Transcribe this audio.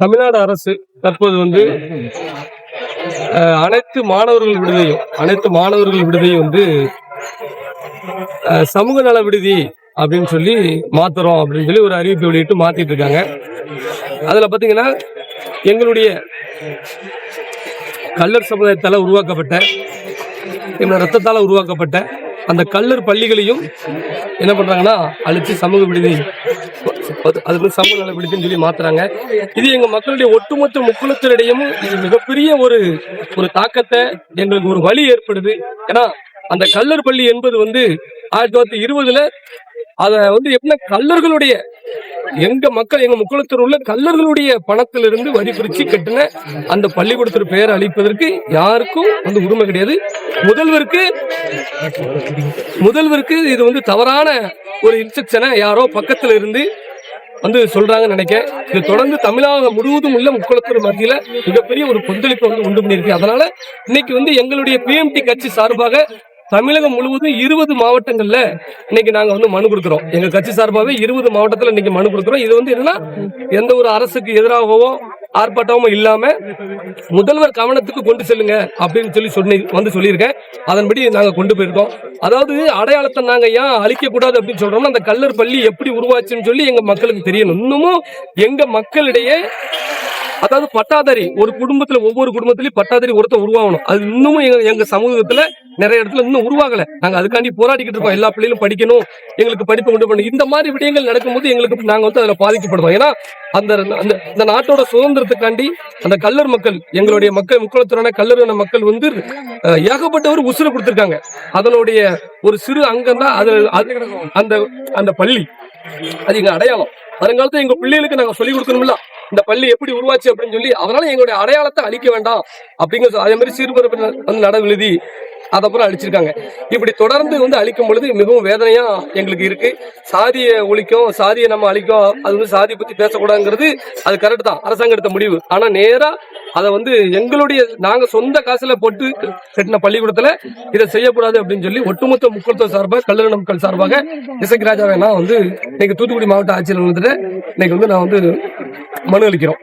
தமிழ்நாடு அரசு தற்போது வந்து அஹ், அனைத்து மாணவர்கள் விடுதியும் அனைத்து மாணவர்கள் விடுதியும் வந்து சமூக நல விடுதி அப்படின்னு சொல்லி மாத்துறோம் அப்படின்னு சொல்லி ஒரு அறிவிப்பு வெளியிட்டு மாத்திட்டு இருக்காங்க. அதுல பாத்தீங்கன்னா எங்களுடைய கல்லர் சமுதாயத்தால உருவாக்கப்பட்ட எங்களோட ரத்தத்தால உருவாக்கப்பட்ட அந்த கல்லர் பள்ளிகளையும் என்ன பண்றாங்கன்னா அழிச்சு சமூக விடுதி அது வந்து சமூக நல விடுதின்னு சொல்லி மாத்துறாங்க. இது எங்க மக்களுடைய ஒட்டுமொத்த முக்குளத்தினிடையும் இது மிகப்பெரிய ஒரு ஒரு தாக்கத்தை எங்களுக்கு ஒரு வழி ஏற்படுது. ஏன்னா அந்த கல்லர் பள்ளி என்பது வந்து ஆயிரத்தி தொள்ளாயிரத்தி இருபதுல அத வந்து எப்படின்னா கல்லர்களுடைய எங்க மக்கள் எங்க முக்குளத்தில் உள்ள கல்லர்களுடைய பணத்திலிருந்து வரி பிரிச்சு கட்டின அந்த பள்ளிக்கூடத்திற்கு பெயர் அளிப்பதற்கு யாருக்கும் வந்து உரிமை கிடையாது. முதல்வருக்கு முதல்வருக்கு இது வந்து தவறான ஒரு இன்ஸ்ட்ரக்ஷனை யாரோ பக்கத்துல இருந்து வந்து சொல்றாங்கன்னு நினைக்கிறேன். இது தொடர்ந்து தமிழகம் முழுவதும் உள்ள முக்குளத்தூர் மத்தியில் மிகப்பெரிய ஒரு கொந்தளிப்பை வந்து உண்டு பண்ணியிருக்கு. அதனால இன்னைக்கு வந்து எங்களுடைய பிஎம்டி கட்சி சார்பாக தமிழகம் முழுவதும் இருபது மாவட்டங்கள்ல இன்னைக்கு நாங்க வந்து மனு கொடுக்கிறோம். எங்க கட்சி சார்பாகவே இருபது மாவட்டத்துல இன்னைக்கு மனு கொடுக்கிறோம். இது வந்து என்னன்னா எந்த ஒரு அரசுக்கு எதிராகவோ ஆர்ப்பாட்டமும் இல்லாம முதல்வர் கவனத்துக்கு கொண்டு செல்லுங்க அப்படின்னு சொல்லி சொன்னி வந்து சொல்லியிருக்கேன். அதன்படி நாங்க கொண்டு போயிருக்கோம். அதாவது அடையாளத்தை நாங்க ஏன் அழிக்க கூடாது அப்படின்னு சொல்றோம்னா அந்த கல்லர் பள்ளி எப்படி உருவாச்சுன்னு சொல்லி எங்க மக்களுக்கு தெரியணும். இன்னமும் எங்க மக்களிடையே அதாவது பட்டாதாரி ஒரு குடும்பத்துல ஒவ்வொரு குடும்பத்திலயும் பட்டாதாரி ஒருத்தர் உருவாகணும். அது இன்னமும் எங்க எங்க சமூகத்துல நிறைய இடத்துல இன்னும் உருவாகல. நாங்க அதுக்காண்டி போராடிக்கிட்டு இருக்கோம். எல்லா பிள்ளைகளும் படிக்கணும். எங்களுக்கு படிப்பு கொண்டு போகணும். இந்த மாதிரி விடயங்கள் நடக்கும்போது எங்களுக்கு நாங்க வந்து அதுல பாதிக்கப்படுவோம் ஏன்னா அந்த அந்த இந்த நாட்டோட சுதந்திரத்துக்காண்டி அந்த கல்லர் மக்கள் எங்களுடைய மக்கள் முக்குளத்துறான கல்லறின மக்கள் வந்து ஏகப்பட்டவர் உசுர கொடுத்திருக்காங்க. அதனுடைய ஒரு சிறு அங்கம் தான் அது அந்த அந்த பள்ளி. அது எங்க அடையாளம். வருங்காலத்துல எங்க பிள்ளைகளுக்கு நாங்க சொல்லிக் கொடுக்கணும்ல. இந்த பள்ளி எப்படி உருவாச்சு அப்படின்னு சொல்லி அதனால எங்களுடைய அடையாளத்தை அழிக்க வேண்டாம். அப்படிங்கிற அதே மாதிரி சீர்பரப்பு வந்து நடவெழுதி அதப்புறம் அழிச்சிருக்காங்க. இப்படி தொடர்ந்து வந்து அழிக்கும் பொழுது மிகவும் வேதனையா எங்களுக்கு இருக்கு. சாதியை ஒழிக்கும் சாதியை நம்ம அழிக்கும் அது வந்து சாதி பத்தி பேசக்கூடாதுங்கிறது அது கரெக்ட் தான். அரசாங்கம் எடுத்த முடிவு. ஆனா நேரா அதை வந்து எங்களுடைய நாங்க சொந்த காசுல போட்டு கட்டின பள்ளிக்கூடத்துல இதை செய்யக்கூடாது அப்படின்னு சொல்லி ஒட்டுமொத்த முக்கியத்துவம் சார்பாக கல்லூரி மக்கள் சார்பாக இசைக்கு ராஜாவை நான் வந்து இன்னைக்கு தூத்துக்குடி மாவட்ட ஆட்சியர் வந்துட்டு இன்னைக்கு வந்து நான் வந்து மனு அளிக்கிறோம்.